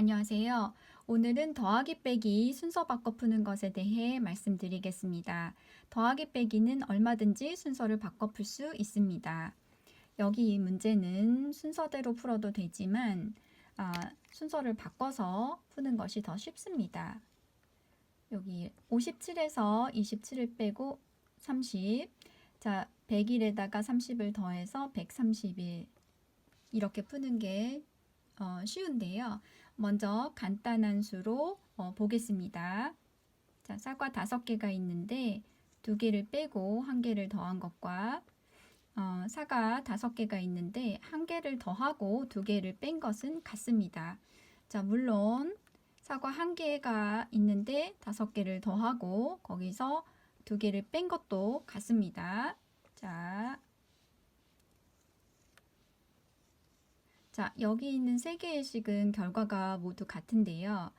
안녕하세요. 오늘은 더하기 빼기 순서 바꿔 푸는 것에 대해 말씀드리겠습니다. 더하기 빼기는 얼마든지 순서를 바꿔 풀 수 있습니다. 여기 이 문제는 순서대로 풀어도 되지만 아, 순서를 바꿔서 푸는 것이 더 쉽습니다. 여기 57에서 27을 빼고 30. 자, 100일에다가 30을 더해서 131. 이렇게 푸는 게 어, 쉬운데요. 먼저 간단한 수로 어, 보겠습니다. 자, 사과 다섯 개가 있는데 두 개를 빼고 한 개를 더한 것과 어, 사과 다섯 개가 있는데 한 개를 더하고 두 개를 뺀 것은 같습니다. 자, 물론 사과 한 개가 있는데 다섯 개를 더하고 거기서 두 개를 뺀 것도 같습니다. 자, 자, 여기 있는 세 개의 식은 결과가 모두 같은데요.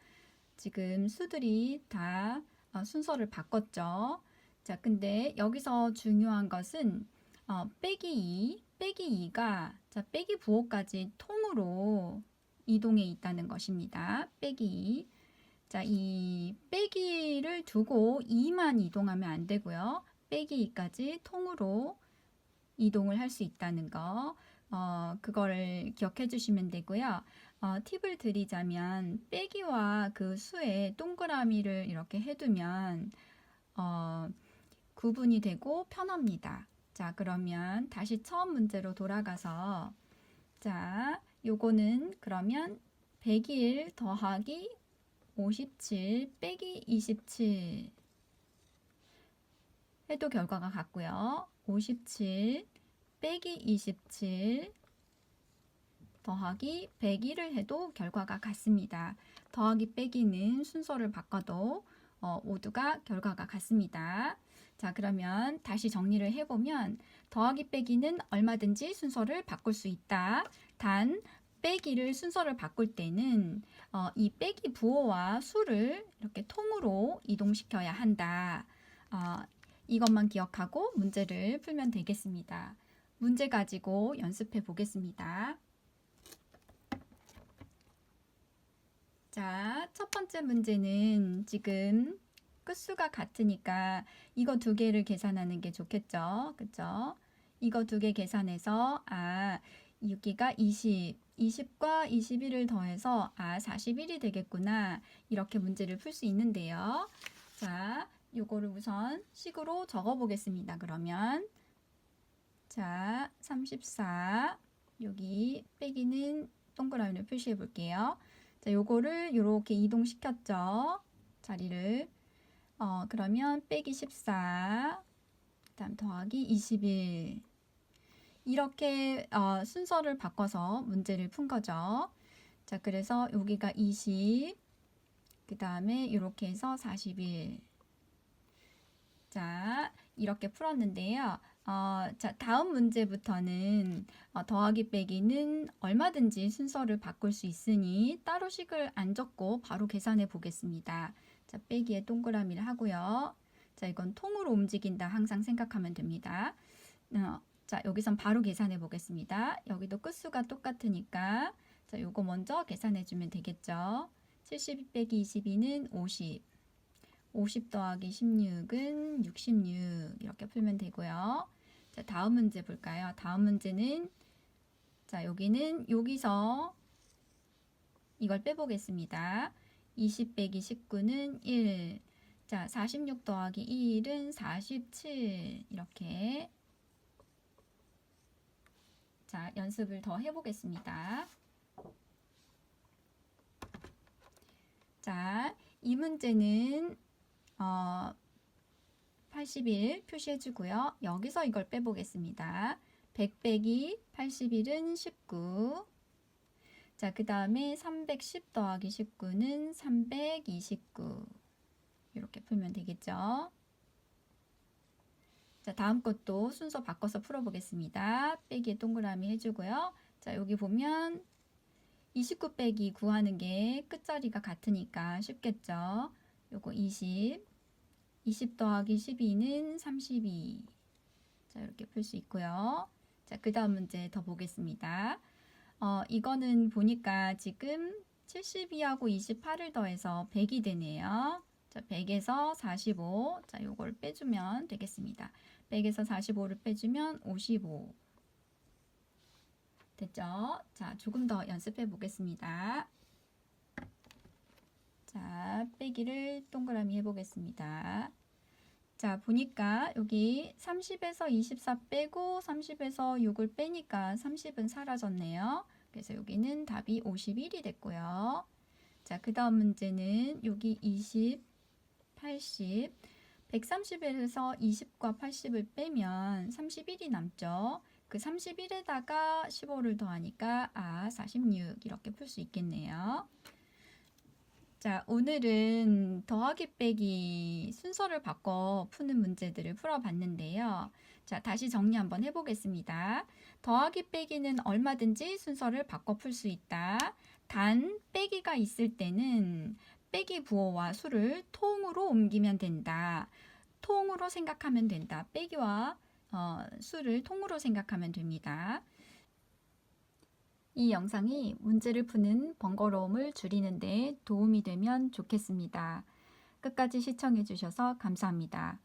지금 수들이 다 어, 순서를 바꿨죠. 자, 근데 여기서 중요한 것은 어, 빼기 2, 빼기 2가 자, 빼기 부호까지 통으로 이동해 있다는 것입니다. 빼기 2. 자, 이 빼기를 두고 2만 이동하면 안 되고요. 빼기 2까지 통으로 이동을 할 수 있다는 거. 어, 그거를 기억해 주시면 되고요. 어, 팁을 드리자면 빼기와 그 수에 동그라미를 이렇게 해두면 어, 구분이 되고 편합니다. 자, 그러면 다시 처음 문제로 돌아가서 자, 요거는 그러면 100일 더하기 57 빼기 27 해도 결과가 같고요. 57 빼기 27 더하기 101을 해도 결과가 같습니다. 더하기 빼기는 순서를 바꿔도 어, 모두가 결과가 같습니다. 자, 그러면 다시 정리를 해보면 더하기 빼기는 얼마든지 순서를 바꿀 수 있다. 단 빼기를 순서를 바꿀 때는 어, 이 빼기 부호와 수를 이렇게 통으로 이동시켜야 한다. 어, 이것만 기억하고 문제를 풀면 되겠습니다. 문제 가지고 연습해 보겠습니다. 자, 첫 번째 문제는 지금 끝수가 같으니까 이거 두 개를 계산하는 게 좋겠죠. 그쵸? 이거 두 개 계산해서, 아, 여기가 20, 20과 21을 더해서, 아, 41이 되겠구나. 이렇게 문제를 풀 수 있는데요. 자, 요거를 우선 식으로 적어 보겠습니다. 그러면. 자, 34. 여기 빼기는 동그라미로 표시해 볼게요. 자, 요거를 이렇게 이동시켰죠. 자리를. 어, 그러면 빼기 14. 그다음 더하기 21. 이렇게 어, 순서를 바꿔서 문제를 푼 거죠. 자, 그래서 여기가 20. 그다음에 이렇게 해서 41. 자, 이렇게 풀었는데요. 어, 자, 다음 문제부터는 어, 더하기 빼기는 얼마든지 순서를 바꿀 수 있으니 따로 식을 안 적고 바로 계산해 보겠습니다. 자, 빼기에 동그라미를 하고요. 자, 이건 통으로 움직인다 항상 생각하면 됩니다. 어, 자, 여기선 바로 계산해 보겠습니다. 여기도 끝수가 똑같으니까 자, 요거 먼저 계산해 주면 되겠죠. 70 빼기 22는 50. 50 더하기 16은 66 이렇게 풀면 되고요. 자, 다음 문제 볼까요? 다음 문제는 자, 여기는 여기서 이걸 빼보겠습니다. 20 빼기 19는 1. 자, 46 더하기 1은 47. 이렇게. 자, 연습을 더 해보겠습니다. 자, 이 문제는 어, 81 표시해 주고요. 여기서 이걸 빼보겠습니다. 100 빼기 81은 19. 자, 그 다음에 310 더하기 19는 329. 이렇게 풀면 되겠죠. 자, 다음 것도 순서 바꿔서 풀어보겠습니다. 빼기에 동그라미 해주고요. 자, 여기 보면 29 빼기 구하는 게 끝자리가 같으니까 쉽겠죠. 요거 20. 20 더하기 12는 32. 자, 이렇게 풀 수 있고요. 자, 그 다음 문제 더 보겠습니다. 어, 이거는 보니까 지금 72하고 28을 더해서 100이 되네요. 자, 100에서 45. 자, 요걸 빼주면 되겠습니다. 100에서 45를 빼주면 55. 됐죠? 자, 조금 더 연습해 보겠습니다. 자, 빼기를 동그라미 해 보겠습니다. 자, 보니까 여기 30에서 24 빼고 30에서 6을 빼니까 30은 사라졌네요. 그래서 여기는 답이 51이 됐고요. 자, 그 다음 문제는 여기 20, 80, 130에서 20과 80을 빼면 31이 남죠. 그 31에다가 15를 더하니까 아, 46 이렇게 풀 수 있겠네요. 자, 오늘은 더하기 빼기 순서를 바꿔 푸는 문제들을 풀어봤는데요. 자, 다시 정리 한번 해보겠습니다. 더하기 빼기는 얼마든지 순서를 바꿔 풀 수 있다. 단, 빼기가 있을 때는 빼기 부호와 수를 통으로 옮기면 된다. 통으로 생각하면 된다. 빼기와 어, 수를 통으로 생각하면 됩니다. 이 영상이 문제를 푸는 번거로움을 줄이는 데 도움이 되면 좋겠습니다. 끝까지 시청해 주셔서 감사합니다.